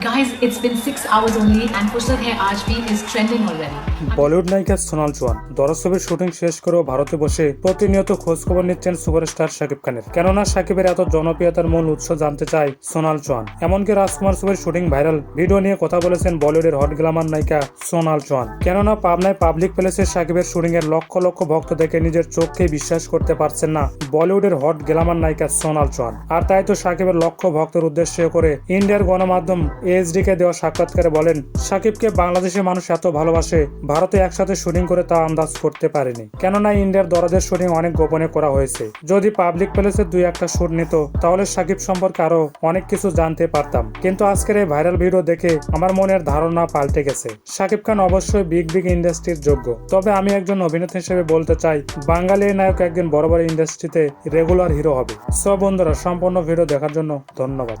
Guys, it's been six hours only and Fursat Hai Aaj Bhi is trending already. Bollywood নায়িকা সোনাল চৌহান দরজ ছবির shooting শেষ করেও ভারতে বসে প্রতিনিয়ত খোঁজ খবর নিচ্ছেন সুপারস্টার শাকিব খানের। কেননা শাকিবের এত জনপ্রিয়তার মূল উৎস জানতে চায় সোনাল চৌহান। এমনকি রাজকুমার ছবির শুটিং ভাইরাল ভিডিও নিয়ে কথা বলেছেন বলিউডের হট গ্লামার নায়িকা সোনাল চৌহান। কেননা পাবনায় পাবলিক প্লেসে শাকিবের শুটিং এর লক্ষ লক্ষ ভক্ত দেখে নিজের চোখকে বিশ্বাস করতে পারছেন না বলিউডের হট গ্লামার নায়িকা সোনাল চৌহান। আর তাই তো শাকিবের লক্ষ ভক্তের উদ্দেশ্য করে ইন্ডিয়ার গণমাধ্যম এএসডি কে দেওয়া সাক্ষাৎকারে বলেন শাকিবকে বাংলাদেশের মানুষ এত ভালোবাসে, ভারতে একসাথে শুটিং করে তা আন্দাজ করতে পারেনি। কেননা ইন্ডিয়ার দরদের শুটিং অনেক গোপনে করা হয়েছে। যদি পাবলিক প্লেসে দুই একটা শুট নিত, তাহলে শাকিব সম্পর্কে আরও অনেক কিছু জানতে পারতাম। কিন্তু আজকের এই ভাইরাল ভিডিও দেখে আমার মনের ধারণা পাল্টে গেছে। শাকিব খান অবশ্যই বিগ বিগ ইন্ডাস্ট্রির যোগ্য। তবে আমি একজন অভিনেতা হিসেবে বলতে চাই, বাঙালি নায়ক একদিন বড় বড় ইন্ডাস্ট্রিতে রেগুলার হিরো হবে। সব বন্ধুরা, সম্পূর্ণ ভিডিও দেখার জন্য ধন্যবাদ।